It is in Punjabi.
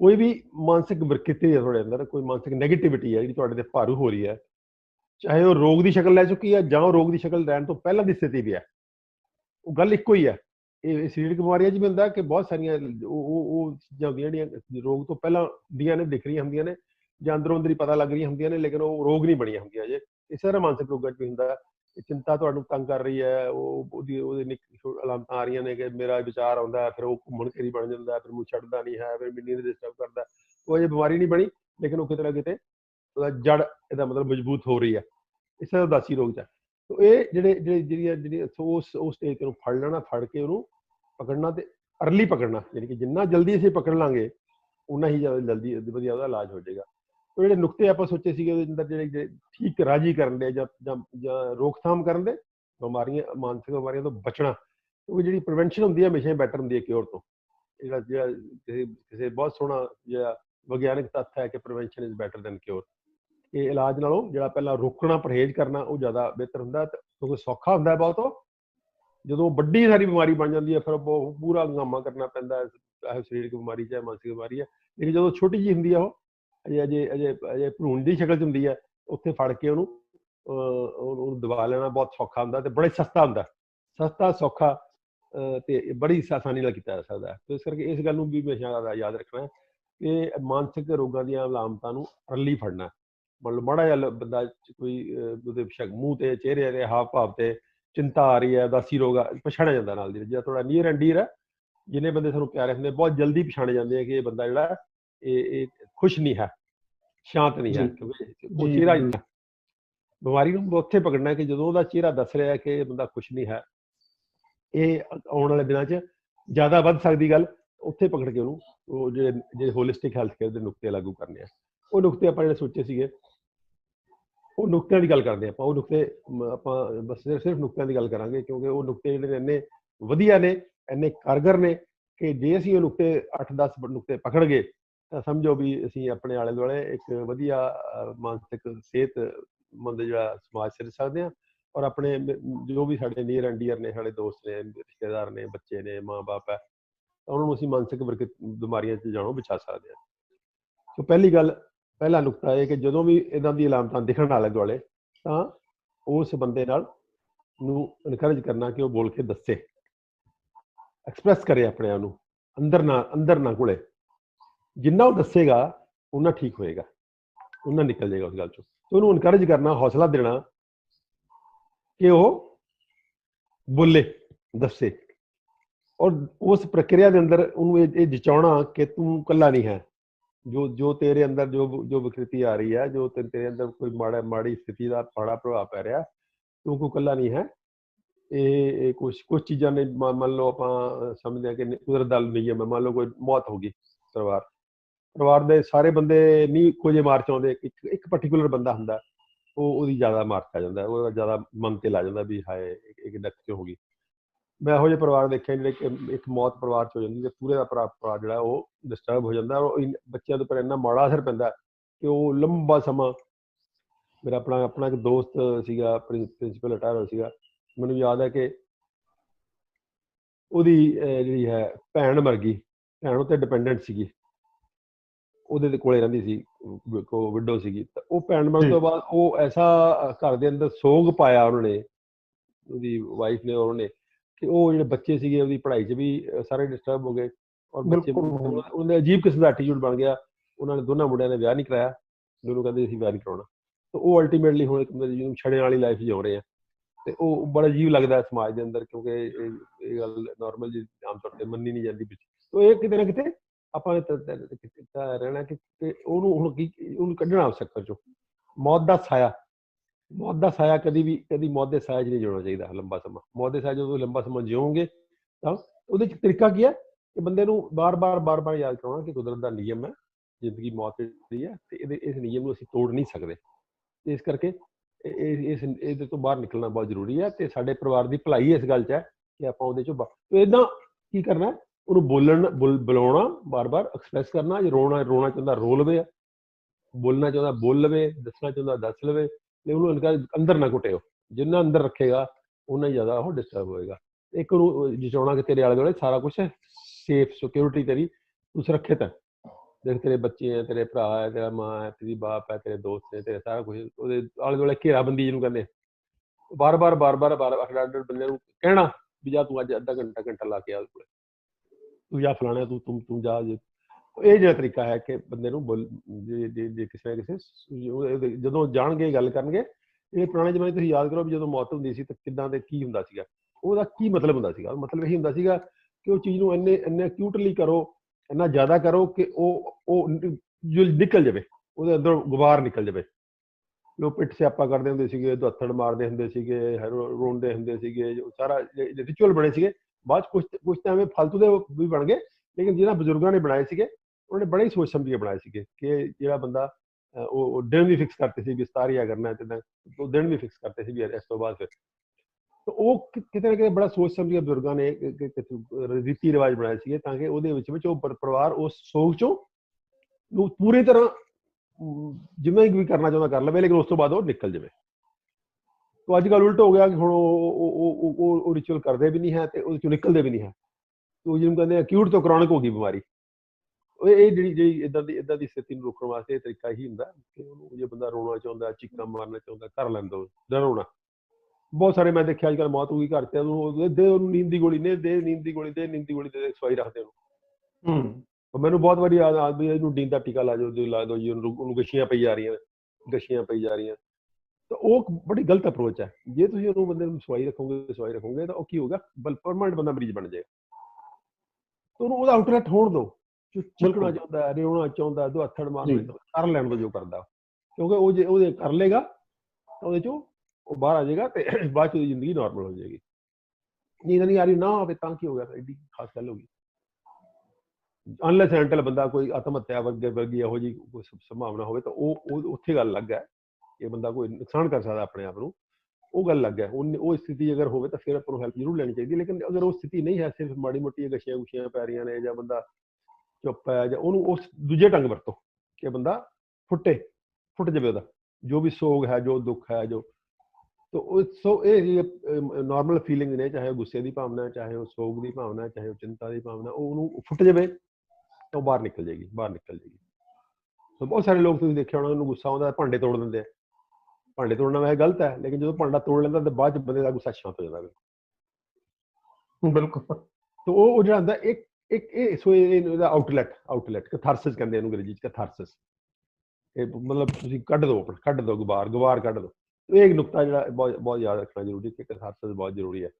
ਕੋਈ ਵੀ ਮਾਨਸਿਕ ਵਿਕ੍ਰਿਤੀ ਹੈ ਤੁਹਾਡੇ ਅੰਦਰ, ਕੋਈ ਮਾਨਸਿਕ 네ਗੇਟਿਵਿਟੀ ਹੈ ਜਿਹੜੀ ਤੁਹਾਡੇ ਤੇ ਭਾਰੂ ਹੋ ਰਹੀ ਹੈ, ਚਾਹੇ ਉਹ ਰੋਗ ਦੀ ਸ਼ਕਲ ਲੈ ਚੁੱਕੀ ਹੈ ਜਾਂ ਉਹ ਰੋਗ ਦੀ ਸ਼ਕਲ ਲੈਣ ਤੋਂ ਪਹਿਲਾਂ ਦੀ ਸਥਿਤੀ ਵੀ ਹੈ ਉਹ ਗੱਲ ਇੱਕੋ ਹੀ ਹੈ ਇਹ ਸਰੀਰਕ ਬਿਮਾਰੀਆਂ 'ਚ ਵੀ ਹੁੰਦਾ ਕਿ ਬਹੁਤ ਸਾਰੀਆਂ ਉਹ ਉਹ ਚੀਜ਼ਾਂ ਹੁੰਦੀਆਂ ਜਿਹੜੀਆਂ ਰੋਗ ਤੋਂ ਪਹਿਲਾਂ ਦੀਆਂ ਨੇ, ਦਿਖ ਰਹੀਆਂ ਹੁੰਦੀਆਂ ਨੇ ਜਾਂ ਅੰਦਰੋਂ ਅੰਦਰ ਹੀ ਪਤਾ ਲੱਗ ਰਹੀਆਂ ਹੁੰਦੀਆਂ ਨੇ, ਲੇਕਿਨ ਉਹ ਰੋਗ ਨਹੀਂ ਬਣੀਆਂ ਹੁੰਦੀਆਂ ਜੇ। ਇਸੇ ਤਰ੍ਹਾਂ ਮਾਨਸਿਕ ਰੋਗਾਂ 'ਚ ਵੀ ਹੁੰਦਾ ਚਿੰਤਾ ਤੁਹਾਨੂੰ ਤੰਗ ਕਰ ਰਹੀ ਹੈ, ਉਹ ਉਹਦੀ, ਉਹਦੇ ਨਿੱਕ ਅਲਾਮਤਾਂ ਆ ਰਹੀਆਂ ਨੇ ਕਿ ਮੇਰਾ ਵਿਚਾਰ ਆਉਂਦਾ ਫਿਰ ਉਹ ਘੁੰਮਣ ਘੇਰੀ ਬਣ ਜਾਂਦਾ ਫਿਰ ਮੂੰਹ ਛੱਡਦਾ ਨਹੀਂ ਹੈ, ਫਿਰ ਮੈਨੂੰ ਨੀਂਦ ਡਿਸਟਰਬ ਕਰਦਾ ਉਹ ਇਹ ਬਿਮਾਰੀ ਨਹੀਂ ਬਣੀ, ਲੇਕਿਨ ਉਹ ਕਿਤੇ ਨਾ ਕਿਤੇ ਉਹਦਾ ਜੜ ਇਹਦਾ ਮਤਲਬ ਮਜ਼ਬੂਤ ਹੋ ਰਹੀ ਹੈ। ਇਸ ਤਰ੍ਹਾਂ ਉਦਾਸੀ ਰੋਗ ਦਾ ਤੋ ਇਹ ਜਿਹੜੇ ਜਿਹੜੇ, ਜਿਹੜੀਆਂ ਜਿਹੜੀਆਂ ਉਸ ਉਸ ਸਟੇਜ 'ਤੇ ਨੂੰ ਫੜ ਲੈਣਾ, ਫੜ ਕੇ ਉਹਨੂੰ ਪਕੜਨਾ ਤੇ ਅਰਲੀ ਪਕੜਨਾ, ਯਾਨੀ ਕਿ ਜਿੰਨਾ ਜਲਦੀ ਅਸੀਂ ਪਕੜ ਲਾਂਗੇ ਉਨਾ ਹੀ ਜ਼ਿਆਦਾ ਜਲਦੀ ਵਧੀਆ ਉਹਦਾ ਇਲਾਜ ਹੋ ਜਾਏਗਾ। ਉਹ ਜਿਹੜੇ ਨੁਕਤੇ ਆਪਾਂ ਸੋਚੇ ਸੀਗੇ ਉਹਦੇ ਅੰਦਰ ਜਿਹੜੇ ਠੀਕ ਰਾਜੀ ਕਰਨ ਦੇ ਜਾਂ ਜਾਂ ਰੋਕਥਾਮ ਕਰਨ ਦੇ, ਬਿਮਾਰੀਆਂ, ਮਾਨਸਿਕ ਬਿਮਾਰੀਆਂ ਤੋਂ ਬਚਣਾ, ਉਹ ਜਿਹੜੀ ਪ੍ਰੀਵੈਂਸ਼ਨ ਹੁੰਦੀ ਹੈ ਹਮੇਸ਼ਾ ਬੈਟਰ ਹੁੰਦੀ ਹੈ ਕਿਉਰ ਤੋਂ। ਜਿਹੜਾ ਜਿਹੜਾ ਕਿਸੇ ਕਿਸੇ ਬਹੁਤ ਸੋਹਣਾ ਜਿਹੜਾ ਵਿਗਿਆਨਕ ਤੱਥ ਹੈ ਕਿ prevention is better than cure ਇਹ ਇਲਾਜ ਨਾਲੋਂ ਜਿਹੜਾ ਪਹਿਲਾਂ ਰੋਕਣਾ, ਪਰਹੇਜ਼ ਕਰਨਾ, ਉਹ ਜ਼ਿਆਦਾ ਬਿਹਤਰ ਹੁੰਦਾ ਕਿਉਂਕਿ ਸੌਖਾ ਹੁੰਦਾ ਬਹੁਤ ਉਹ। ਜਦੋਂ ਵੱਡੀ ਸਾਰੀ ਬਿਮਾਰੀ ਬਣ ਜਾਂਦੀ ਹੈ, ਫਿਰ ਉਹ ਪੂਰਾ ਹੰਗਾਮਾ ਕਰਨਾ ਪੈਂਦਾ ਹੈ ਸਰੀਰਕ ਬਿਮਾਰੀ, ਚਾਹੇ ਮਾਨਸਿਕ ਬਿਮਾਰੀ ਹੈ। ਲੇਕਿਨ ਜਦੋਂ ਛੋਟੀ ਜੀ ਹੁੰਦੀ ਹੈ ਉਹ ਅਜੇ ਅਜੇ ਅਜੇ ਅਜੇ ਭਰੂਣ ਦੀ ਸ਼ਕਲ ਚ ਹੁੰਦੀ ਹੈ ਉੱਥੇ ਫੜ ਕੇ ਉਹਨੂੰ ਉਹਨੂੰ ਦਬਾ ਲੈਣਾ ਬਹੁਤ ਸੌਖਾ ਹੁੰਦਾ ਤੇ ਬੜਾ ਸਸਤਾ ਹੁੰਦਾ। ਸਸਤਾ, ਸੌਖਾ ਤੇ ਬੜੀ ਆਸਾਨੀ ਨਾਲ ਕੀਤਾ ਜਾ ਸਕਦਾ ਤੇ ਇਸ ਕਰਕੇ ਇਸ ਗੱਲ ਨੂੰ ਵੀ ਹਮੇਸ਼ਾ ਯਾਦ ਰੱਖਣਾ ਕਿ ਮਾਨਸਿਕ ਰੋਗਾਂ ਦੀਆਂ ਅਲਾਮਤਾਂ ਨੂੰ ਅਰਲੀ ਫੜਨਾ ਮਤਲਬ ਮਾੜਾ ਜਿਹਾ ਬੰਦਾ ਕੋਈ ਉਹਦੇ ਸ਼ਕ, ਮੂੰਹ ਤੇ, ਚਿਹਰੇ ਦੇ ਹਾਵ ਭਾਵ ਤੇ, ਚਿੰਤਾ ਆ ਰਹੀ ਹੈ, ਉਦਾਸੀ ਰੋਗ ਆ, ਪਛਾਣਿਆ ਜਾਂਦਾ ਨਾਲ ਦੀ ਜਿਹੜਾ ਥੋੜਾ ਨੀਅਰ ਐਂਡ ਡੀਅਰ ਹੈ ਜਿਨੇ ਬੰਦੇ ਸਾਨੂੰ ਪਿਆਰੇ ਹੁੰਦੇ, ਬਹੁਤ ਜਲਦੀ ਪਛਾਣੇ ਜਾਂਦੇ ਆ ਕਿ ਇਹ ਬੰਦਾ ਜਿਹੜਾ ਖੁਸ਼ ਨਹੀਂ ਹੈ ਸ਼ਾਂਤ ਨਹੀਂ ਹੈ ਕਿਉਂਕਿ ਉਹ ਚਿਹਰਾ ਬਿਮਾਰੀ ਨੂੰ ਉੱਥੇ ਪਕੜਨਾ ਕਿ ਜਦੋਂ ਉਹਦਾ ਚਿਹਰਾ ਦੱਸ ਰਿਹਾ ਕਿ ਇਹ ਬੰਦਾ ਖੁਸ਼ ਨਹੀਂ ਹੈ ਇਹ ਆਉਣ ਵਾਲੇ ਦਿਨਾਂ 'ਚ ਜ਼ਿਆਦਾ ਵੱਧ ਸਕਦੀ ਗੱਲ ਉੱਥੇ ਪਕੜ ਕੇ ਉਹਨੂੰ ਉਹ ਜਿਹੜੇ ਜਿਹੜੇ ਹੋਲਿਸਟਿਕ ਹੈਲਥ ਕੇਅਰ ਦੇ ਨੁਕਤੇ ਲਾਗੂ ਕਰਨੇ ਆ। ਉਹ ਨੁਕਤੇ ਆਪਾਂ ਜਿਹੜੇ ਸੋਚੇ ਸੀਗੇ ਉਹ ਨੁਕਤਿਆਂ ਦੀ ਗੱਲ ਕਰਦੇ ਆਪਾਂ ਉਹ ਨੁਕਤੇ ਆਪਾਂ ਬਸ ਸਿਰਫ ਨੁਕਤਿਆਂ ਦੀ ਗੱਲ ਕਰਾਂਗੇ ਕਿਉਂਕਿ ਉਹ ਨੁਕਤੇ ਜਿਹੜੇ ਇੰਨੇ ਵਧੀਆ ਨੇ ਇੰਨੇ ਕਾਰਗਰ ਨੇ ਕਿ ਜੇ ਅਸੀਂ ਉਹ ਨੁਕਤੇ 8-10 ਨੁਕਤੇ ਪਕੜ ਗਏ ਤਾਂ ਸਮਝੋ ਵੀ ਅਸੀਂ ਆਪਣੇ ਆਲੇ ਦੁਆਲੇ ਇੱਕ ਵਧੀਆ ਮਾਨਸਿਕ ਸਿਹਤ ਮੰਦ ਜਿਹੜਾ ਸਮਾਜ ਸਿਰ ਸਕਦੇ ਹਾਂ ਔਰ ਆਪਣੇ ਜੋ ਵੀ ਸਾਡੇ ਨੀਅਰ ਐਂਡ ਡੀਅਰ ਨੇ, ਸਾਡੇ ਦੋਸਤ ਨੇ, ਰਿਸ਼ਤੇਦਾਰ ਨੇ, ਬੱਚੇ ਨੇ, ਮਾਂ-ਬਾਪ ਹੈ, ਤਾਂ ਉਹਨਾਂ ਨੂੰ ਅਸੀਂ ਮਾਨਸਿਕ ਬਿਮਾਰੀਆਂ 'ਚ ਜਾਣੋਂ ਬਚਾ ਸਕਦੇ ਹਾਂ। ਸੋ ਪਹਿਲੀ ਗੱਲ, ਪਹਿਲਾ ਨੁਕਤਾ ਇਹ ਕਿ ਜਦੋਂ ਵੀ ਇਦਾਂ ਦੀ ਅਲਾਮਤਾਂ ਦਿਖਣ ਆਲੇ ਦੁਆਲੇ, ਤਾਂ ਉਸ ਬੰਦੇ ਨਾਲ ਨੂੰ ਇਨਕਰੇਜ ਕਰਨਾ ਕਿ ਉਹ ਬੋਲ ਕੇ ਦੱਸੇ। ਐਕਸਪ੍ਰੈਸ ਕਰੇ ਆਪਣੇ ਆਪ ਨੂੰ, ਅੰਦਰ ਨਾ ਅੰਦਰ ਨਾ ਕੋਲੇ ਜਿੰਨਾ ਉਹ ਦੱਸੇਗਾ ਉਹਨਾਂ ਠੀਕ ਹੋਏਗਾ। ਉਹਨਾਂ ਨਿਕਲ ਜਾਏਗਾ ਉਸ ਗੱਲ ਚੋਂ। ਤੇ ਉਹਨੂੰ ਇਨਕਰੇਜ ਕਰਨਾ, ਹੌਸਲਾ ਦੇਣਾ ਕਿ ਉਹ ਬੋਲੇ, ਦੱਸੇ। ਔਰ ਉਸ ਪ੍ਰਕਿਰਿਆ ਦੇ ਅੰਦਰ ਉਹਨੂੰ ਇਹ ਜਚਾਉਣਾ ਕਿ ਤੂੰ ਇਕੱਲਾ ਨਹੀਂ ਹੈ। ਜੋ ਜੋ ਤੇਰੇ ਅੰਦਰ ਜੋ ਜੋ ਵਿਕ੍ਰਿਤੀ ਆ ਰਹੀ ਹੈ, ਜੋ ਤੇਰੇ ਅੰਦਰ ਕੋਈ ਮਾੜਾ, ਮਾੜੀ ਸਥਿਤੀ ਦਾ ਮਾੜਾ ਪ੍ਰਭਾਵ ਪੈ ਰਿਹਾ, ਤੂੰ ਕੋਈ ਇਕੱਲਾ ਨਹੀਂ ਹੈ। ਇਹ ਕੁਝ ਕੁਝ ਚੀਜ਼ਾਂ ਨੇ, ਮੰਨ ਲਓ ਆਪਾਂ ਸਮਝਦੇ ਆ ਕਿ ਕੁਦਰਤ ਦਾ ਨਿਯਮ ਹੈ। ਮੰਨ ਲਓ ਕੋਈ ਮੌਤ ਹੋ ਗਈ, ਪਰਿਵਾਰ। ਪਰਿਵਾਰ ਦੇ ਸਾਰੇ ਬੰਦੇ ਨਹੀਂ ਇੱਕੋ ਜਿਹੇ ਮਾਰ ਚਾਉਂਦੇ ਇੱਕ ਇੱਕ ਪਾਰਟਿਕੂਲਰ ਬੰਦਾ ਹੁੰਦਾ, ਉਹ ਉਹਦੀ ਜ਼ਿਆਦਾ ਮਾਰ ਆ ਜਾਂਦਾ ਉਹ ਜ਼ਿਆਦਾ ਮਨ ਤੇ ਲਾ ਜਾਂਦਾ ਵੀ ਹਾਏ, ਇੱਕ ਡੱਕ ਕਿਉਂ ਹੋ ਗਈ। ਮੈਂ ਇਹੋ ਜਿਹੇ ਪਰਿਵਾਰ ਦੇਖੇ ਜਿਹੜੇ ਇੱਕ ਮੌਤ ਪਰਿਵਾਰ ਚ ਹੋ ਜਾਂਦੀ ਤੇ ਪੂਰੇ ਦਾ ਪਰਿਵਾਰ ਜਿਹੜਾ ਉਹ ਡਿਸਟਰਬ ਹੋ ਜਾਂਦਾ ਔਰ ਬੱਚਿਆਂ ਦੇ ਉੱਪਰ ਇੰਨਾ ਮਾੜਾ ਅਸਰ ਪੈਂਦਾ ਕਿ ਉਹ ਲੰਬਾ ਸਮਾਂ ਮੇਰਾ ਆਪਣਾ ਆਪਣਾ ਇੱਕ ਦੋਸਤ ਸੀਗਾ ਪ੍ਰਿੰਸੀਪਲ ਰਿਟਾਇਰ ਸੀਗਾ, ਮੈਨੂੰ ਯਾਦ ਹੈ ਕਿ ਉਹਦੀ ਜਿਹੜੀ ਹੈ ਭੈਣ ਮਰ ਗਈ, ਭੈਣ ਉੱਤੇ ਡਿਪੈਂਡੈਂਟ ਸੀਗੀ। ਉਹਦੇ ਦੇ ਕੋਲੇ ਰਹਿੰਦੀ ਸੀ ਕੋ ਵਿਡੋ ਸੀਗੀ। ਤਾਂ ਉਹ ਭੈਣ ਮਰਨ ਤੋਂ ਬਾਅਦ ਉਹ ਐਸਾ ਘਰ ਦੇ ਅੰਦਰ ਸੋਗ ਪਾਇਆ ਉਹਨਾਂ ਨੇ ਉਹਦੀ ਵਾਈਫ ਨੇ ਉਹਨਾਂ ਨੇ ਕਿ ਉਹ ਜਿਹੜੇ ਬੱਚੇ ਸੀਗੇ ਉਹਦੀ ਪੜ੍ਹਾਈ 'ਚ ਵੀ ਸਾਰੇ ਡਿਸਟਰਬ ਹੋ ਗਏ ਔਰ ਬੱਚੇ ਉਹਨੇ ਅਜੀਬ ਕਿਸਮ ਦਾ ਐਟੀਟਿਊਡ ਬਣ ਗਿਆ। ਉਹਨਾਂ ਨੇ ਦੋਨਾਂ ਮੁੰਡਿਆਂ ਨੇ ਵਿਆਹ ਨਹੀਂ ਕਰਾਇਆ। ਦੋਨੋਂ ਕਹਿੰਦੇ ਅਸੀਂ ਵਿਆਹ ਨਹੀਂ ਕਰਾਉਣਾ। ਤਾਂ ਉਹ ਅਲਟੀਮੇਟਲੀ ਹੁਣ ਇੱਕ ਜਿਹਨੂੰ ਛੜਨ ਵਾਲੀ ਲਾਈਫ ਜਿਉ ਰਹੇ ਆ। ਤੇ ਉਹ ਬੜਾ ਅਜੀਬ ਲੱਗਦਾ ਸਮਾਜ ਦੇ ਅੰਦਰ ਕਿਉਂਕਿ ਇਹ ਗੱਲ ਨਾਰਮਲ ਜੀ ਆਮ ਤੌਰ ਤੇ ਮੰਨੀ ਨਹੀਂ ਜਾਂਦੀ ਵਿੱਚ। ਤੋਂ ਇਹ ਕਿਤੇ ਨਾ ਕਿਤੇ ਆਪਾਂ ਰਹਿਣਾ ਕਿ ਉਹਨੂੰ ਹੁਣ ਕੀ ਉਹਨੂੰ ਕੱਢਣਾ ਸਕਦਾ ਚੋਂ ਮੌਤ ਦਾ ਸਾਇਆ ਮੌਤ ਦਾ ਸਾਇਆ ਕਦੀ ਵੀ ਕਦੀ ਮੌਤ ਦੇ ਸਾਇਆ 'ਚ ਨਹੀਂ ਜੁੜਨਾ ਚਾਹੀਦਾ ਲੰਬਾ ਸਮਾਂ ਮੌਤ ਦੇ ਸਾਇਆ ਜਦੋਂ ਲੰਬਾ ਸਮਾਂ ਜਿਉਂਗੇ ਤਾਂ ਉਹਦੇ 'ਚ ਤਰੀਕਾ ਕੀ ਹੈ ਕਿ ਬੰਦੇ ਨੂੰ ਬਾਰ-ਬਾਰ ਬਾਰ-ਬਾਰ ਯਾਦ ਕਰਾਉਣਾ ਕਿ ਕੁਦਰਤ ਦਾ ਨਿਯਮ ਹੈ? ਜ਼ਿੰਦਗੀ ਮੌਤ ਦੀ ਹੈ ਤੇ ਇਹਦੇ ਇਸ ਨਿਯਮ ਨੂੰ ਅਸੀਂ ਤੋੜ ਨਹੀਂ ਸਕਦੇ ਇਸ ਕਰਕੇ ਇਸ ਇਹਦੇ ਤੋਂ ਬਾਹਰ ਨਿਕਲਣਾ ਬਹੁਤ ਜ਼ਰੂਰੀ ਹੈ ਤੇ ਸਾਡੇ ਪਰਿਵਾਰ ਦੀ ਭਲਾਈ ਇਸ ਗੱਲ 'ਚ ਹੈ ਕਿ ਆਪਾਂ ਉਹਦੇ 'ਚੋਂ ਤੇ ਇਦਾਂ ਕੀ ਕਰਨਾ ਉਹਨੂੰ ਬੋਲਣ ਬੁਲਾਉਣਾ, ਬਾਰ-ਬਾਰ ਐਕਸਪ੍ਰੈਸ ਕਰਨਾ, ਜੇ ਰੋਣਾ ਰੋਣਾ ਚਾਹੁੰਦਾ ਰੋ ਲਵੇ। ਬੋਲਣਾ ਚਾਹੁੰਦਾ ਬੋਲ ਲਵੇ, ਦੱਸਣਾ ਚਾਹੁੰਦਾ ਦੱਸ ਲਵੇ, ਤੇ ਉਹਨੂੰ ਅੰਦਰ ਨਾ ਘੁੱਟਿਓ ਜਿੰਨਾ ਅੰਦਰ ਰੱਖੇਗਾ ਉਹਨਾਂ ਹੀ ਜ਼ਿਆਦਾ ਉਹ ਡਿਸਟਰਬ ਹੋਏਗਾ। ਇੱਕ ਨੂੰ ਜਿਚਾਉਣਾ ਕਿ ਤੇਰੇ ਆਲੇ ਦੁਆਲੇ ਸਾਰਾ ਕੁਝ ਸੇਫ ਸਿਕਿਉਰਿਟੀ ਤੇਰੀ, ਤੂੰ ਸੁਰੱਖਿਅਤ ਹੈ। ਦੇਖ ਤੇਰੇ ਬੱਚੇ ਆ ਤੇਰੇ ਭਰਾ ਹੈ, ਤੇਰਾ ਮਾਂ ਹੈ, ਤੇਰੀ ਬਾਪ ਹੈ, ਤੇਰੇ ਦੋਸਤ ਨੇ ਤੇਰੇ ਸਾਰਾ ਕੁਝ ਉਹਦੇ ਆਲੇ ਦੁਆਲੇ ਘੇਰਾਬੰਦੀ ਜਿਹਨੂੰ ਕਹਿੰਦੇ ਬਾਰ-ਬਾਰ ਬਾਰ-ਬਾਰ ਬਾਰ ਅੱਡ ਅੱਡ ਬੰਦੇ ਨੂੰ ਕਹਿਣਾ ਵੀ ਜਾ ਤੂੰ ਅੱਜ ਅੱਧਾ ਘੰਟਾ ਘੰਟਾ ਲਾ ਕੇ ਆ ਉਹਦੇ ਕੋਲੇ। ਤੂੰ ਜਾ ਫਲਾਣਾ, ਤੂੰ ਤੂੰ ਤੂੰ ਜਾ ਇਹ ਜਿਹੜਾ ਤਰੀਕਾ ਹੈ ਕਿ ਬੰਦੇ ਨੂੰ ਬੋਲ- ਜੇ ਜੇ ਕਿਸੇ ਨਾ ਕਿਸੇ ਜਦੋਂ ਜਾਣਗੇ, ਗੱਲ ਕਰਨਗੇ, ਇਹ ਪੁਰਾਣੇ ਜ਼ਮਾਨੇ ਤੁਸੀਂ ਯਾਦ ਕਰੋ ਵੀ ਜਦੋਂ ਮੌਤ ਹੁੰਦੀ ਸੀ ਤਾਂ ਕਿੱਦਾਂ ਤੇ ਕੀ ਹੁੰਦਾ ਸੀਗਾ। ਉਹਦਾ ਕੀ ਮਤਲਬ ਹੁੰਦਾ ਸੀਗਾ? ਮਤਲਬ ਇਹ ਹੁੰਦਾ ਸੀਗਾ ਕਿ ਉਹ ਚੀਜ਼ ਨੂੰ ਇੰਨੇ ਇੰਨੇ ਕਿਊਟਲੀ ਕਰੋ, ਇੰਨਾ ਜ਼ਿਆਦਾ ਕਰੋ ਕਿ ਉਹ ਉਹ ਨਿਕਲ ਜਾਵੇ, ਉਹਦੇ ਅੰਦਰ ਗੁਬਾਰ ਨਿਕਲ ਜਾਵੇ। ਲੋਕ ਪਿੱਠ ਸਿਆਪਾ ਕਰਦੇ ਹੁੰਦੇ ਸੀਗੇ ਦੁੱਥੜ ਮਾਰਦੇ ਹੁੰਦੇ ਸੀਗੇ ਰੋਂਦੇ ਹੁੰਦੇ ਸੀਗੇ ਸਾਰਾ ਰਿਚੁਅਲ ਬਣੇ ਸੀਗੇ ਬਾਅਦ 'ਚ ਕੁਝ ਕੁਝ ਤਾਂ ਐਵੇਂ ਫालतू ਦੇ ਵੀ ਬਣ ਗਏ, ਲੇਕਿਨ ਜਿਹਨਾਂ ਬਜ਼ੁਰਗਾਂ ਨੇ ਬਣਾਏ ਸੀਗੇ, ਉਹਨਾਂ ਨੇ ਬੜੇ ਹੀ ਸੋਚ ਸਮਝ ਕੇ ਬਣਾਏ ਸੀਗੇ ਕਿ ਜਿਹੜਾ ਬੰਦਾ ਉਹ ਦਿਨ ਵੀ ਫਿਕਸ ਕਰਤੇ ਸੀ ਵੀ ਸਤਾਰੀਆ ਕਰਨਾ, ਤੇ ਉਹ ਦਿਨ ਵੀ ਫਿਕਸ ਕਰਤੇ ਸੀ ਵੀ ਇਸ ਤੋਂ ਬਾਅਦ ਫਿਰ। ਤਾਂ ਉਹ ਕਿਤੇ ਨਾ ਕਿਤੇ ਬੜਾ ਸੋਚ ਸਮਝ ਕੇ ਬਜ਼ੁਰਗਾਂ ਨੇ ਰੀਤੀ ਰਿਵਾਜ ਬਣਾਏ ਸੀਗੇ ਤਾਂ ਕਿ ਉਹਦੇ ਵਿੱਚ ਵਿੱਚ ਉਹ ਪਰਿਵਾਰ ਉਸ ਸੋਚ ਚੋਂ ਨੂੰ ਪੂਰੀ ਤਰ੍ਹਾਂ ਜਿਵੇਂ ਵੀ ਕਰਨਾ ਚਾਹੁੰਦਾ ਕਰ ਲਵੇ, ਲੇਕਿਨ ਉਸ ਤੋਂ ਬਾਅਦ ਉਹ ਨਿਕਲ ਜਾਵੇ। ਤਾਂ ਅੱਜ ਕੱਲ੍ਹ ਉਲਟ ਹੋ ਗਿਆ ਕਿ ਹੁਣ ਉਹ ਉਹ- ਉਹ ਉਹ ਉਹ ਰਿਚੁਅਲ ਕਰਦੇ ਵੀ ਨਹੀਂ ਹੈ ਤੇ ਉਹਦੇ ਚੋਂ ਨਿਕਲਦੇ ਵੀ ਨਹੀਂ ਹੈ। ਉਹ ਜਿਹਨੂੰ ਕਹਿੰਦੇ ਅਕਿਊਟ ਤੋਂ ਕ੍ਰੋਨਿਕ ਹੋ ਗਈ ਬਿਮਾਰੀ। ਉਹ ਇਹ ਜਿਹੜੀ ਜਿਹੜੀ ਇਦਾਂ ਦੀ ਇਦਾਂ ਦੀ ਸਥਿਤੀ ਨੂੰ ਰੋਕਣ ਵਾਸਤੇ ਇਹ ਤਰੀਕਾ ਹੀ ਹੁੰਦਾ ਕਿ ਉਹਨੂੰ ਜੇ ਬੰਦਾ ਰੋਣਾ ਚਾਹੁੰਦਾ ਚੀਕਾਂ ਮਾਰਨਾ ਚਾਹੁੰਦਾ ਕਰ ਲੈਂਦਾ ਡਰਾਉਣਾ ਬਹੁਤ ਸਾਰੇ ਮੈਂ ਦੇਖਿਆ ਅੱਜ ਕੱਲ੍ਹ ਮੌਤ ਹੋ ਗਈ ਘਰ ਤੇ ਉਹਨੂੰ ਦੇ ਉਹਨੂੰ ਨੀਂਦ ਦੀ ਗੋਲੀ ਨੇ ਦੇ ਨੀਂਦ ਦੀ ਗੋਲੀ ਦੇ ਨੀਂਦ ਦੀ ਗੋਲੀ ਦੇ ਦੇ, ਸਵਾਈ ਰੱਖਦੇ ਉਹਨੂੰ। ਹੂੰ। ਉਹ ਮੈਨੂੰ ਬਹੁਤ ਵਾਰੀ ਯਾਦ ਆ ਵੀ ਇਹਨੂੰ ਨੀਂਦ ਦਾ ਟੀਕਾ ਲਾ ਜੀ ਲਾ ਦਿਓ ਜੀ ਉਹਨੂੰ ਉਹਨੂੰ ਗਸ਼ੀਆਂ ਪਈ ਜਾ ਰਹੀਆਂ ਗਸ਼ੀਆਂ ਪਈ ਜਾ ਰਹੀਆਂ। ਤਾਂ ਉਹ ਇੱਕ ਬੜੀ ਗਲਤ ਅਪਰੋਚ ਹੈ। ਜੇ ਤੁਸੀਂ ਉਹਨੂੰ ਬੰਦੇ ਨੂੰ ਸਵਾਈ ਰੱਖੋਗੇ ਸਵਾਈ ਰੱਖੋਗੇ ਤਾਂ ਉਹ ਕੀ ਹੋਗਾ ਬਲ ਪਰਮਾਨੈਂਟ ਬੰਦਾ ਮਰੀਜ਼ ਬਣ ਜਾਏਗਾ। ਤਾਂ ਉਹਨੂੰ ਉਹਦਾ ਆਊਟਲੈਟ ਹੋਣ ਦਿਓ। ਜੋ ਬਿਲਕੁਲ। ਚਾਹੁੰਦਾ ਹੈ ਰੋਣਾ ਚਾਹੁੰਦਾ ਹੈ ਦੁਹੱਥੜ ਮਾਰਨਾ ਕਰ ਲੈਣ ਦੋ ਜੋ ਕਰਦਾ ਕਿਉਂਕਿ ਉਹ ਜੇ ਉਹਦੇ ਕਰ ਲੇਗਾ ਤਾਂ ਉਹਦੇ ਚੋਂ ਉਹ ਬਾਹਰ ਆ ਜਾਏਗਾ ਤੇ ਬਾਅਦ ਚ ਉਹਦੀ ਜ਼ਿੰਦਗੀ ਨਾਰਮਲ ਹੋ ਜਾਏਗੀ। ਨੀਂਦ ਨਹੀਂ ਆ ਰਹੀ ਨਾ ਆਵੇ ਤਾਂ ਕੀ ਹੋ ਗਿਆ ਐਡੀ ਖਾਸ ਗੱਲ ਹੋ ਗਈ। ਅਨਲੈਸ ਐਂਟਲ ਬੰਦਾ ਕੋਈ ਆਤਮ ਹੱਤਿਆ ਵਰਗੇ ਵਰਗੀ ਇਹੋ ਜੀ ਕੋਈ ਸੰਭਾਵਨਾ ਹੋਵੇ ਤਾਂ ਉਹ ਉਹ ਉੱਥੇ ਗੱਲ ਲੱਗ ਹੈ। ਕਿ ਬੰਦਾ ਕੋਈ ਨੁਕਸਾਨ ਕਰ ਸਕਦਾ ਆਪਣੇ ਆਪ ਨੂੰ ਉਹ ਗੱਲ ਲੱਗ ਹੈ। ਉਹ ਉਹ ਸਥਿਤੀ ਅਗਰ ਹੋਵੇ ਤਾਂ ਫਿਰ ਆਪਾਂ ਨੂੰ ਹੈਲਪ ਜ਼ਰੂਰ ਲੈਣੀ ਚਾਹੀਦੀ ਲੇਕਿਨ ਅਗਰ ਉਹ ਸਥਿਤੀ ਨਹੀਂ ਹੈ ਸਿਰਫ ਮਾੜੀ ਮੋਟੀ ਗਸ਼ੀਆਂ ਗੁਸ਼ੀਆਂ ਪੈ ਰਹੀਆਂ ਨੇ ਜਾਂ ਬੰਦਾ ਚੁੱਪ ਹੈ ਜਾਂ ਉਹਨੂੰ ਉਸ ਦੂਜੇ ਢੰਗ ਵਰਤੋ ਕਿ ਬੰਦਾ ਫੁੱਟੇ ਫੁੱਟ ਜਾਵੇ ਉਹਦਾ। ਜੋ ਵੀ ਸੋਗ ਹੈ ਜੋ ਦੁੱਖ ਹੈ ਜੋ ਤੋ ਉਹ ਸੋ ਇਹ ਨਾਰਮਲ ਫੀਲਿੰਗ ਨੇ ਚਾਹੇ ਉਹ ਗੁੱਸੇ ਦੀ ਭਾਵਨਾ ਚਾਹੇ ਉਹ ਸੋਗ ਦੀ ਭਾਵਨਾ ਚਾਹੇ ਉਹ ਚਿੰਤਾ ਦੀ ਭਾਵਨਾ ਉਹ ਉਹਨੂੰ ਫੁੱਟ ਜਾਵੇ ਤਾਂ ਉਹ ਬਾਹਰ ਨਿਕਲ ਜਾਏਗੀ ਬਾਹਰ ਨਿਕਲ ਜਾਏਗੀ। ਸੋ ਬਹੁਤ ਸਾਰੇ ਲੋਕ ਤੁਸੀਂ ਦੇਖਿਆ ਹੋਣਾ ਉਹਨੂੰ ਗੁੱਸਾ ਆਉਂਦਾ ਹੈ, ਭਾਂਡੇ ਤੋੜ ਦਿੰਦੇ ਆ। ਭਾਂਡੇ ਤੋੜਨਾ ਵੈਸੇ ਗਲਤ ਹੈ ਲੇਕਿਨ ਜਦੋਂ ਭਾਂਡਾ ਤੋੜ ਲੈਂਦਾ ਤਾਂ ਬਾਅਦ ਚ ਬੰਦੇ ਦਾ ਗੁੱਸਾ ਸ਼ਾਂਤ ਹੋ ਜਾਂਦਾ ਹੈ ਬਿਲਕੁਲ। ਤੋ ਉਹ ਉਹ ਜਿਹੜਾ ਹੁੰਦਾ ਇੱਕ ਇੱਕ ਇਹ ਸੋ ਇਹ ਇਹਦਾ ਆਊਟਲੈਟ ਆਊਟਲੈਟ ਕਥਾਰਸਿਸ ਕਹਿੰਦੇ ਇਹਨੂੰ ਅੰਗਰੇਜ਼ੀ ਚ ਕਥਾਰਸਿਸ ਇਹ ਮਤਲਬ ਤੁਸੀਂ ਕੱਢ ਦਿਓ ਆਪਣਾ ਕੱਢ ਦਿਓ ਗੁਬਾਰ ਗੁਬਾਰ ਕੱਢ ਦਿਓ ਇਹ ਇੱਕ ਨੁਕਤਾ ਜਿਹੜਾ ਬਹੁਤ ਬਹੁਤ ਯਾਦ ਰੱਖਣਾ ਜ਼ਰੂਰੀ ਹੈ ਕਿ ਕਥਾਰਸਿਸ ਬਹੁਤ ਜ਼ਰੂਰੀ ਹੈ।